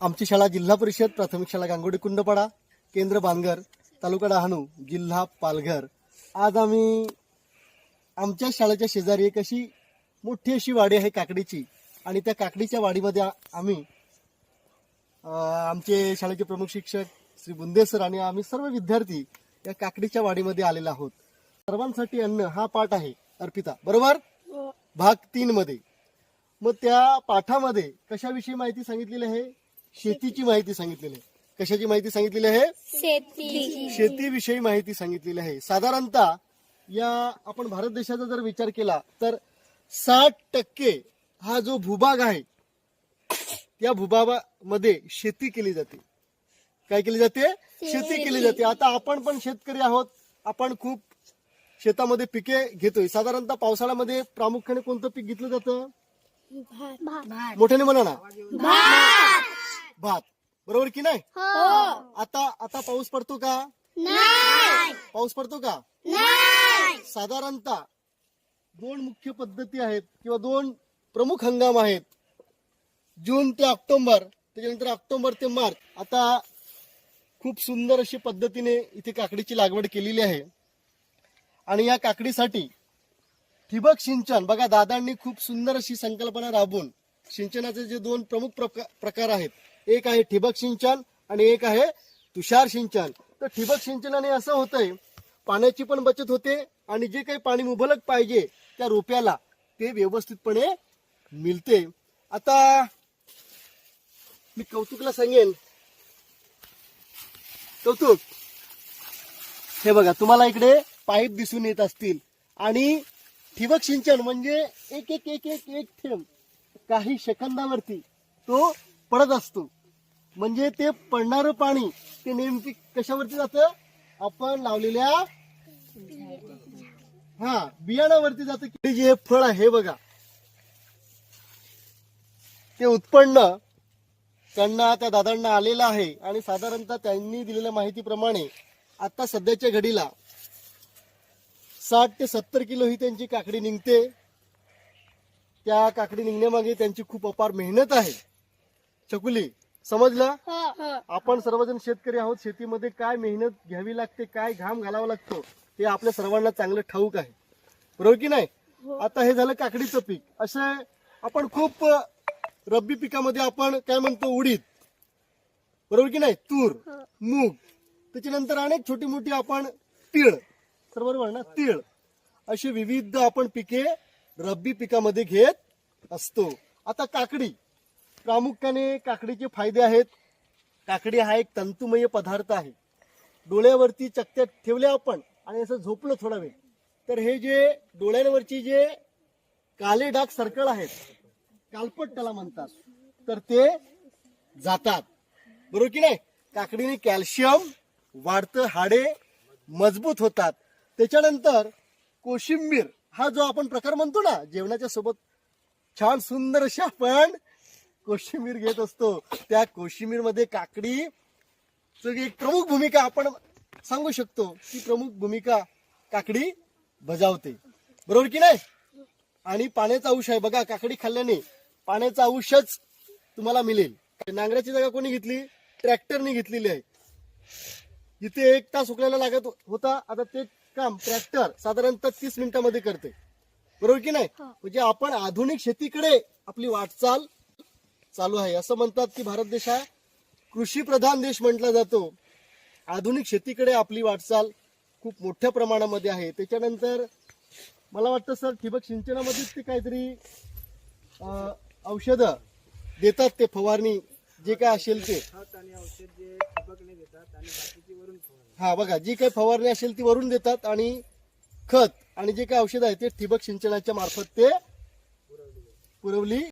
आमची शाळा जिल्हा परिषद प्राथमिक शाळा गांगोडी कुंडपाडा केंद्र बांधगर तालुका डहाणू जिल्हा पालघर. आज आम्ही आमच्या शाळेच्या शेजारी एक अशी मोठी अशी वाडी आहे काकडीची. आणि त्या काकडीच्या वाडीमध्ये आम्ही आमचे शाळेचे प्रमुख शिक्षक श्री बुंदे सर आणि आम्ही सर्व विद्यार्थी या काकडीच्या वाडीमध्ये आलेलो आहोत. सर्वांसाठी अन्न हा पाठ आहे अर्पिता बरोबर? भाग तीन मध्ये मग त्या पाठामध्ये कशाविषयी माहिती सांगितलेली आहे? शेतीची माहिती सांगितलेली आहे. कशाची माहिती सांगितलेली आहे? शेती शेतीविषयी माहिती सांगितलेली आहे. साधारणतः या आपण भारत देशाचा जर विचार केला तर साठ टक्के हा जो भूभाग आहे त्या भूभागामध्ये शेती केली जाते. काय केली जाते? शेती केली जाते. आता आपण पण शेतकरी आहोत. आपण खूप शेतामध्ये पिके घेतोय. साधारणतः पावसाळ्यामध्ये प्रामुख्याने कोणतं पीक घेतलं जातं? मोठ्याने म्हणा ना. भात बरोबर की नाही? आता आता पाऊस पडतो का? पाऊस पडतो का? साधारणतः दोन मुख्य पद्धती आहेत किंवा दोन प्रमुख हंगाम आहेत. जून ते ऑक्टोबर त्याच्यानंतर ऑक्टोबर ते मार्च. आता खूप सुंदर अशी पद्धतीने इथे काकडीची लागवड केलेली आहे. आणि या काकडीसाठी ठिबक सिंचन बघा दादांनी खूप सुंदर अशी संकल्पना राबवून सिंचनाचे जे दोन प्रमुख प्रका- प्रकार आहेत एक आहे ठिबक सिंचन आणि एक आहे तुषार सिंचन. तर ठिबक सिंचनाने असं होतंय पाण्याची पण बचत होते आणि जे काही पाणी मुबलक पाहिजे त्या रोप्याला ते व्यवस्थितपणे मिळते. आता मी कौतुकला सांगेन. कौतुक हे बघा तुम्हाला इकडे पाईप दिसून येत असतील. आणि ठिबक सिंचन म्हणजे एक एक एक एक एक थेंब काही सेकंदावरती तो पडत असतो. म्हणजे ते पडणारं पाणी ते नेमकी कशावरती जातं? आपण लावलेल्या हा बियाणावरती जातं. की जे फळ आहे बघा ते उत्पन्न त्यांना त्या दादांना आलेलं आहे. आणि साधारणतः त्यांनी दिलेल्या माहितीप्रमाणे आता सध्याच्या घडीला साठ ते सत्तर किलो ही त्यांची काकडी निघते. त्या काकडी निघण्यामागे त्यांची खूप अपार मेहनत आहे. चकुली समजलं? आपण सर्वजण शेतकरी आहोत शेतीमध्ये काय मेहनत घ्यावी लागते काय घाम घालावा लागतो हे आपल्या सर्वांना चांगलं ठाऊक आहे. बरोबर की नाही? आता हे झालं काकडीचं पीक. असे आपण खूप रब्बी पिकामध्ये आपण काय म्हणतो उडीद. बरोबर की नाही? तूर मूग. त्याच्यानंतर अनेक छोटी मोठी आपण तीळ. तर बरोबर ना? तीळ. अशी विविध आपण पिके रब्बी पिकामध्ये घेत असतो. आता काकडी. प्रामुख्याने काकडीचे फायदे आहेत. काकडी हा एक तंतुमय पदार्थ आहे. डोळ्यावरती चकत्यात ठेवल्या आपण आणि असं झोपलं थोडा वेळ. तर हे जे डोळ्यांवरची जे काले डाग सर्कल आहेत कालपट त्याला म्हणतात. तर ते जातात. बरोबर की नाही? काकडीने कॅल्शियम वाढतं हाडे मजबूत होतात. त्याच्यानंतर कोशिंबीर हा जो आपण प्रकार म्हणतो ना जेवणाच्या सोबत छान सुंदर अशी आपण कोशिंबीर घेत असतो. त्या कोशिंबीरमध्ये काकडी एक प्रमुख भूमिका आपण सांगू शकतो. की प्रमुख भूमिका काकडी बजावते. बरोबर की नाही? आणि पाण्याचा अंश आहे. बघा काकडी खाल्ल्याने पाण्याचा अंशच तुम्हाला मिळेल. नांगराची जागा कोणी घेतली? ट्रॅक्टरने घेतलेली आहे. इथे एक तास उकळायला लागत होता. आता ते काम ट्रॅक्टर साधारणतः तीस मिनिटामध्ये करते. बरोबर की नाही? म्हणजे आपण आधुनिक शेतीकडे आपली वाटचाल चालू आहे. असं म्हणतात की भारत देश हा कृषी प्रधान देश म्हटला जातो. आधुनिक शेतीकडे आपली वाटचाल खूप मोठ्या प्रमाणामध्ये आहे. त्याच्यानंतर मला वाटतं सर ठिबक सिंचनामध्येच ते काहीतरी औषधं देतात ते फवारणी जे काय असेल ते. हा बघा जी काही फवारणी असेल ती वरून देतात आणि खत आणि जे काही औषध आहे ते ठिबक सिंचनाच्या मार्फत ते पुरवली.